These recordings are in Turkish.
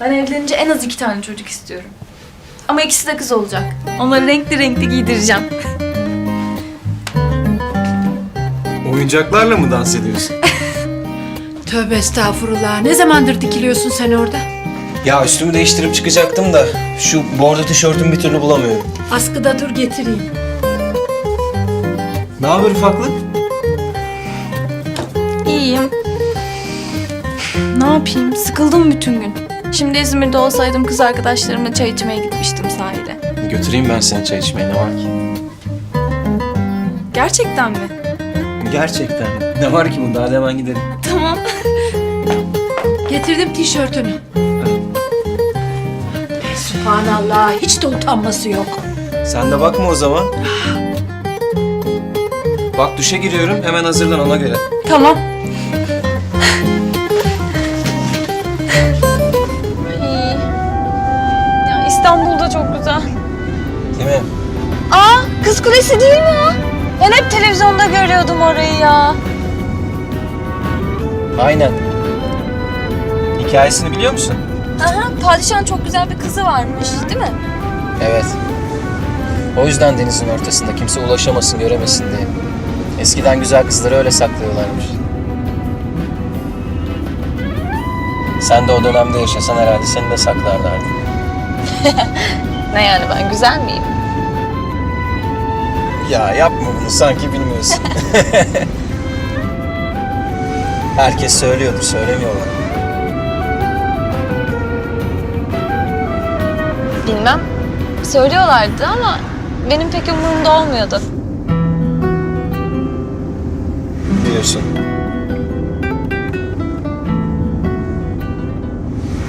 Ben evlenince en az iki tane çocuk istiyorum. Ama ikisi de kız olacak. Onları renkli renkli giydireceğim. Oyuncaklarla mı dans ediyorsun? Tövbe estağfurullah. Ne zamandır dikiliyorsun sen orada? ya üstümü değiştirip çıkacaktım da şu bordo tişörtümü bir türlü bulamıyorum. Askıda dur getireyim. Ne haber ufaklık? İyiyim. Ne yapayım? Sıkıldım bütün gün. Şimdi İzmir'de olsaydım kız arkadaşlarımla çay içmeye gitmiştim sahile. Götüreyim ben seni çay içmeye ne var ki? Gerçekten mi? Gerçekten. Ne var ki bunda hadi hemen gidelim. Tamam. Getirdim tişörtünü. Subhanallah. Hiç de utanması yok. Sen de bakma o zaman. Bak duşa giriyorum hemen hazırlan ona göre. Tamam. Kulesi değil mi o? Ben hep televizyonda görüyordum orayı ya. Aynen. Hikayesini biliyor musun? Aha, padişahın çok güzel bir kızı varmış, değil mi? Evet. O yüzden denizin ortasında kimse ulaşamasın, göremesin diye. Eskiden güzel kızları öyle saklıyorlarmış. Sen de o dönemde yaşasan herhalde seni de saklarlardı. Ne yani ben güzel miyim? Ya yapma bunu sanki bilmiyorsun. Herkes söylüyordur, söylemiyorlar. Bilmem. Söylüyorlardı ama benim pek umurumda olmuyordu. Diyorsun.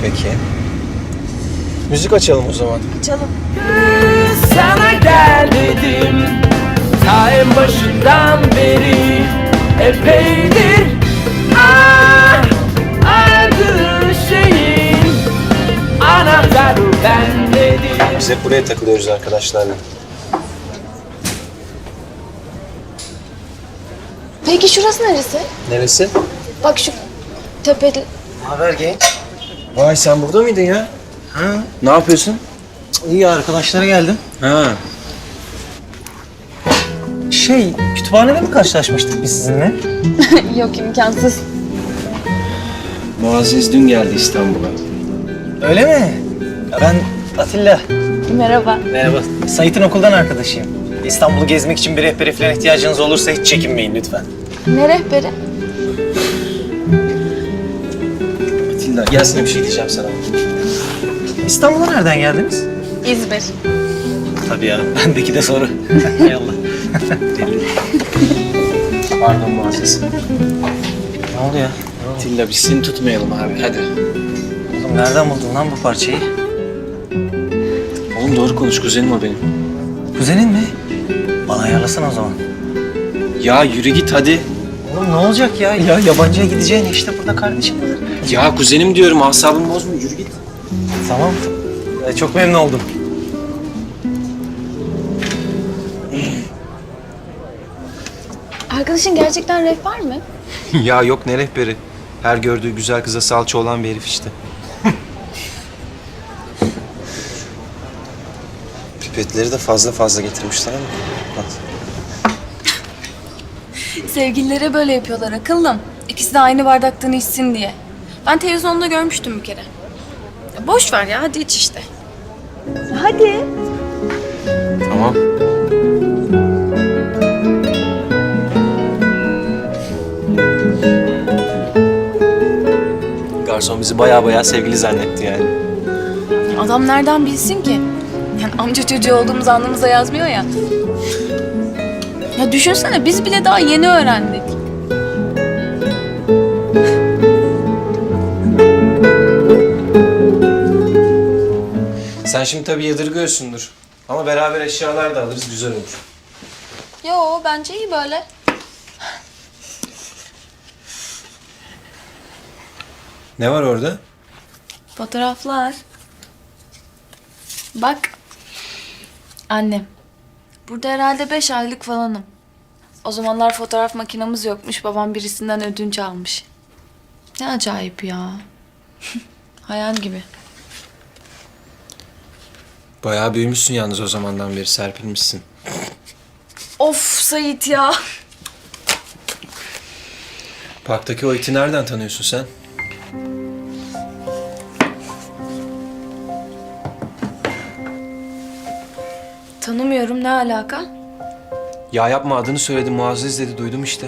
Peki. Müzik açalım o zaman. Çalın. sana gel dedim Ta en başından beri epeydir Ah aradığın şeyin Anahtarı bendedir Biz hep buraya takılıyoruz arkadaşlarla. Peki şurası neresi? Neresi? Bak şu tepeli... Haber genç. Vay sen burada mıydın ya? Ha, Ne yapıyorsun? iyi arkadaşlara geldim. Ha. Şey, kütüphanede mi karşılaşmıştık biz sizinle? Yok imkansız. Muazzez dün geldi İstanbul'a. Öyle mi? Ya ben Atilla. Merhaba. Merhaba. Sait'in okuldan arkadaşıyım. İstanbul'u gezmek için bir rehbere falan ihtiyacınız olursa hiç çekinmeyin lütfen. Ne rehberi? Atilla gelsene bir şey diyeceğim sana. İstanbul'a nereden geldiniz? İzmir. Tabii ya, bendeki de soru. Hay Allah. Pardon Muazzez. ne oldu ya? Atilla biz seni tutmayalım abi hadi. Oğlum nereden buldun lan bu parçayı? Oğlum doğru konuş kuzenim o benim. Kuzenin mi? Bana ayarlasana o zaman. Ya yürü git hadi. Oğlum ne olacak ya? Ya yabancıya gideceğin işte burada kardeşim var. Ya kuzenim diyorum asabımı bozma yürü git. Tamam. Ee, çok memnun oldum. Arkadaşın gerçekten rehber mi? ya yok ne rehberi. Her gördüğü güzel kıza salça olan bir herif işte. Pipetleri de fazla fazla getirmişler ama. Sevgililere böyle yapıyorlar akıllım. İkisi de aynı bardaktan içsin diye. Ben televizyonda görmüştüm bir kere. Ya boş ver ya hadi iç işte. Hadi. Tamam. Garson bizi baya baya sevgili zannetti yani. Adam nereden bilsin ki? Yani amca çocuğu olduğumuz alnımıza yazmıyor ya. Ya düşünsene biz bile daha yeni öğrendik. Sen şimdi tabii yadırgıyorsundur. Ama beraber eşyalar da alırız güzel olur. Yo bence iyi böyle. Ne var orada? Fotoğraflar. Bak. Annem. Burada herhalde beş aylık falanım. O zamanlar fotoğraf makinamız yokmuş. Babam birisinden ödünç almış. Ne acayip ya. Hayal gibi. Bayağı büyümüşsün yalnız o zamandan beri serpilmişsin. Of Sait ya. Parktaki o iti nereden tanıyorsun sen? Tanımıyorum ne alaka? Ya yapma adını söyledi Muazzez dedi duydum işte.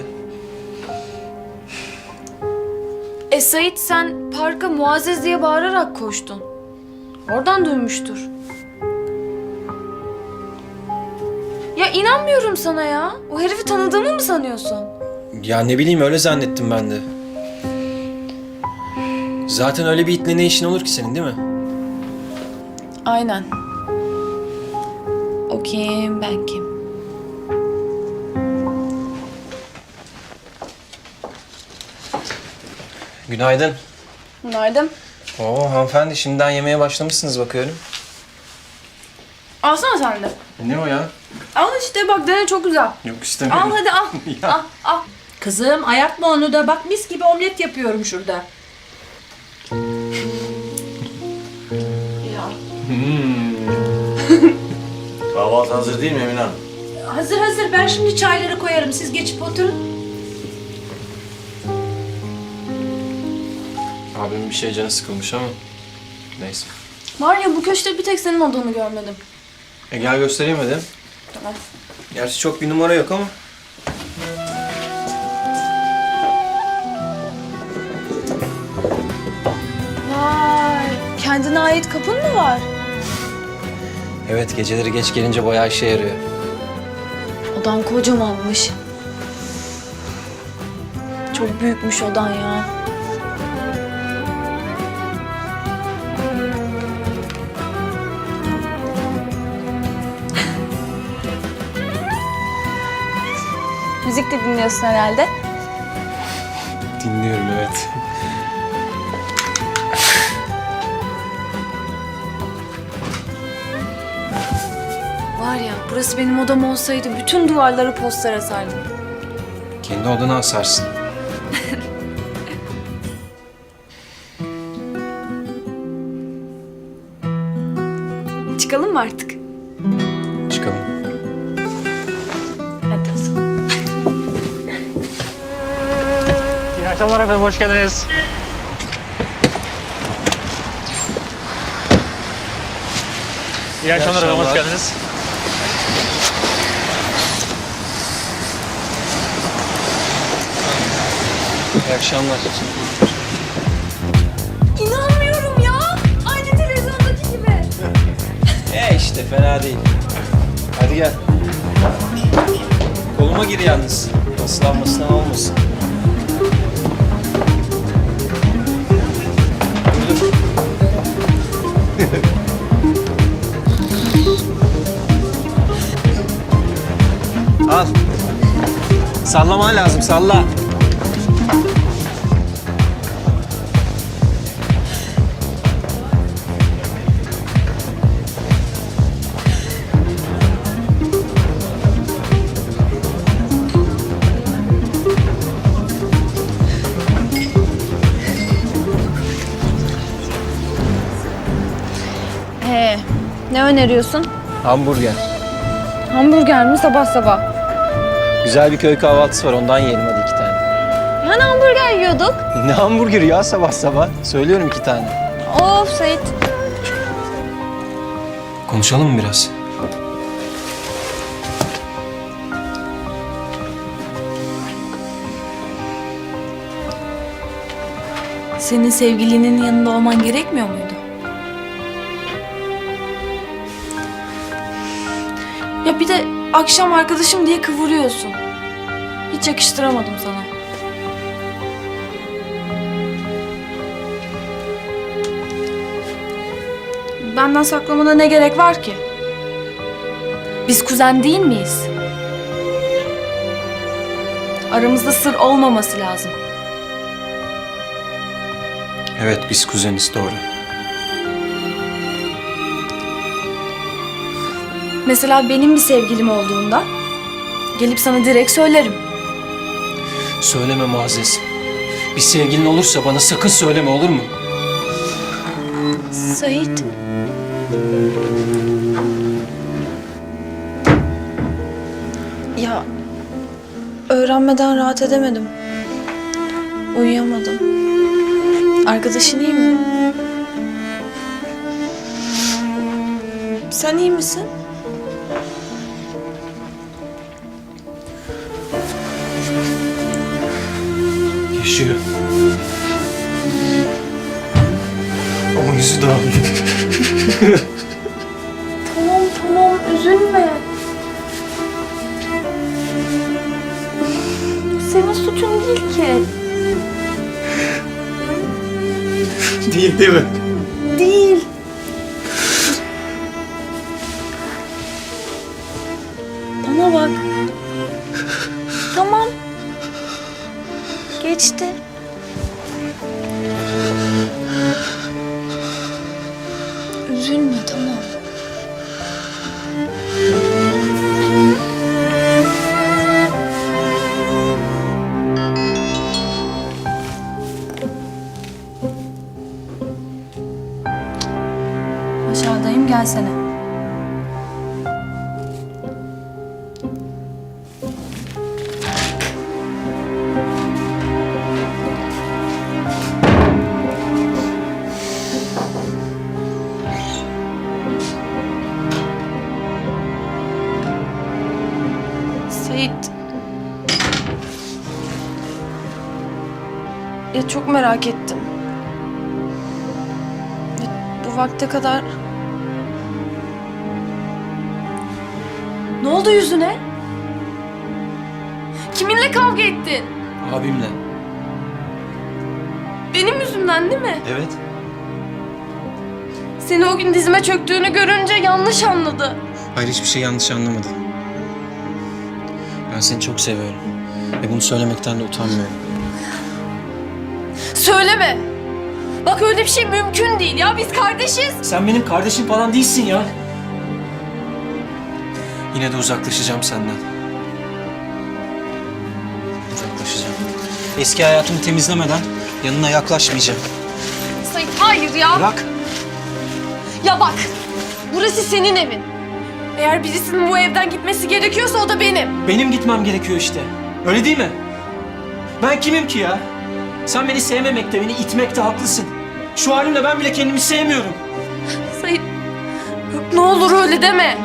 E Sait sen parka Muazzez diye bağırarak koştun. Oradan duymuştur. Ya inanmıyorum sana ya. O herifi tanıdığımı mı sanıyorsun? Ya ne bileyim öyle zannettim ben de. Zaten öyle bir itle ne işin olur ki senin değil mi? Aynen. O kim, ben kim? Günaydın. Günaydın. Oo hanımefendi şimdiden yemeye başlamışsınız bakıyorum. Alsana sen de. Ne o ya? Al işte bak dene çok güzel. Yok istemiyorum. Al hadi al. Ya. al, al. Kızım ayartma onu da bak mis gibi omlet yapıyorum şurada. Kahvaltı hazır değil mi Emine Hanım? Hazır hazır ben şimdi çayları koyarım siz geçip oturun. Abimin bir şey canı sıkılmış ama. Neyse. Var ya bu köşkte bir tek senin odanı görmedim. E gel göstereyim hadi. Tamam. Gerçi çok bir numara yok ama. Vay. Kendine ait kapın mı var? Evet geceleri geç gelince bayağı işe yarıyor. Odan kocamanmış. Çok büyükmüş odan ya. Müzik de dinliyorsun herhalde. Dinliyorum evet. Var ya burası benim odam olsaydı bütün duvarlara poster asardım. Kendi odana asarsın. Çıkalım mı artık? Çıkalım. Hadi o zaman. İyi akşamlar efendim, hoş geldiniz. İyi akşamlar efendim, hoş geldiniz. Akşamlar. İnanmıyorum ya. Aynı televizyondaki gibi. E işte fena değil. Hadi gel. Koluma gir yalnız. Islanmasından olmasın. Al. Sallaman lazım, salla. Öneriyorsun? Hamburger. Hamburger mi sabah sabah? Güzel bir köy kahvaltısı var, ondan yiyelim hadi iki tane. Hani hamburger yiyorduk? Ne hamburgeri ya sabah sabah? Söylüyorum iki tane. Of Sait. Konuşalım mı biraz? Senin sevgilinin yanında olman gerekmiyor muydu? Ya bir de akşam arkadaşım diye kıvırıyorsun. Hiç yakıştıramadım sana. Benden saklamana ne gerek var ki? Biz kuzen değil miyiz? Aramızda sır olmaması lazım. Evet biz kuzeniz doğru. Mesela benim bir sevgilim olduğunda gelip sana direkt söylerim. Söyleme Muazzez. Bir sevgilin olursa bana sakın söyleme olur mu? Sait. Ya öğrenmeden rahat edemedim. Uyuyamadım. Arkadaşın iyi mi? Sen iyi misin? Yaşıyor. Ama yüzü dağılıyor. Tamam tamam üzülme. Senin suçun değil ki. Değil değil mi? Aşağıdayım gelsene. Seyit. Ya çok merak ettim. Bu vakte kadar... Ne oldu yüzüne? Kiminle kavga ettin? Abimle. Benim yüzümden değil mi? Evet. Seni o gün dizime çöktüğünü görünce yanlış anladı. Hayır hiçbir şey yanlış anlamadım. Ben seni çok seviyorum. Ve bunu söylemekten de utanmıyorum. Söyleme. Bak öyle bir şey mümkün değil ya. Biz kardeşiz. Sen benim kardeşim falan değilsin ya. Yine de uzaklaşacağım senden. Uzaklaşacağım. Eski hayatımı temizlemeden yanına yaklaşmayacağım. Sait hayır ya. Bırak. Ya bak. Burası senin evin. Eğer birisinin bu evden gitmesi gerekiyorsa o da benim. Benim gitmem gerekiyor işte. Öyle değil mi? Ben kimim ki ya? Sen beni sevmemekte, beni itmekte haklısın. Şu halimle ben bile kendimi sevmiyorum. Yok, ne olur öyle deme.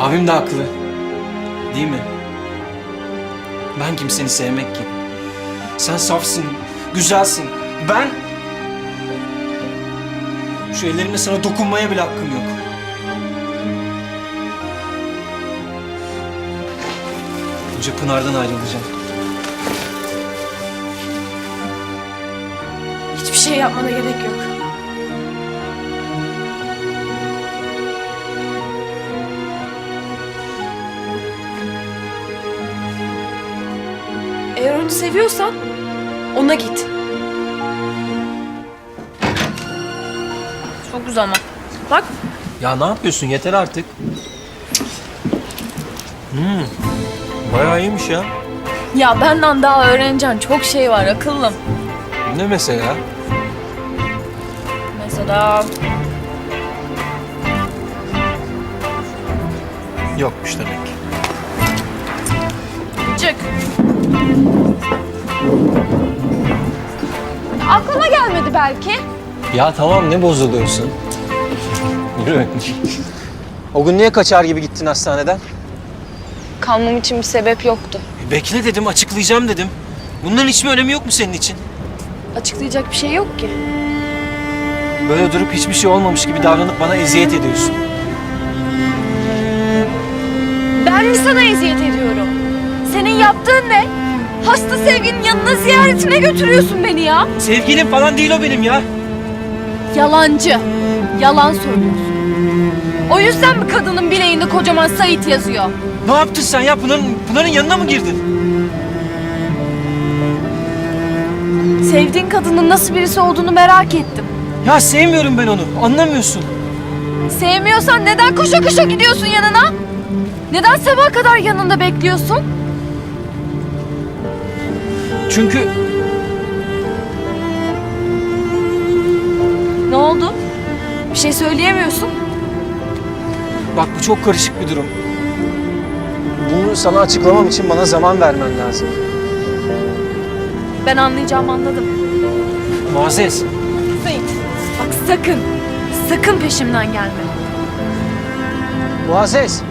Abim de haklı. Değil mi? Ben kimseni sevmek ki? Sen safsın, güzelsin. Ben... Şu ellerimle sana dokunmaya bile hakkım yok. Önce Pınar'dan ayrılacağım. Hiçbir şey yapmana gerek yok. Eğer onu seviyorsan ona git. Çok uzama. Bak Ya ne yapıyorsun? Yeter artık. Hmm. Bayağı iyiymiş ya. ya benden daha öğreneceğin çok şey var akıllım. Ne mesela? Mesela Yokmuş demek. çık. Aklına gelmedi belki. Ya tamam ne bozuluyorsun? Yürü. o gün niye kaçar gibi gittin hastaneden? Kalmam için bir sebep yoktu. E, Bekle dedim, açıklayacağım dedim. Bunların hiç mi önemi yok mu senin için? Açıklayacak bir şey yok ki. Böyle durup hiçbir şey olmamış gibi davranıp bana eziyet ediyorsun. Ben mi sana eziyet ediyorum? Senin yaptığın ne? Hasta sevginin yanına ziyaretine götürüyorsun beni ya. Sevgilim falan değil o benim ya. Yalancı. Yalan söylüyorsun. O yüzden mi kadının bileğinde kocaman Sait yazıyor? Ne yaptın sen ya? Pınar'ın, Pınar'ın yanına mı girdin? Sevdiğin kadının nasıl birisi olduğunu merak ettim. Ya sevmiyorum ben onu. Anlamıyorsun. Sevmiyorsan neden koşa koşa gidiyorsun yanına? Neden sabah kadar yanında bekliyorsun? Çünkü Ne oldu? Bir şey söyleyemiyorsun. Bak bu çok karışık bir durum. Bunu sana açıklamam için bana zaman vermen lazım. Ben anlayacağımı anladım. Muazzez, Hüseyin bak sakın, sakın peşimden gelme. Muazzez.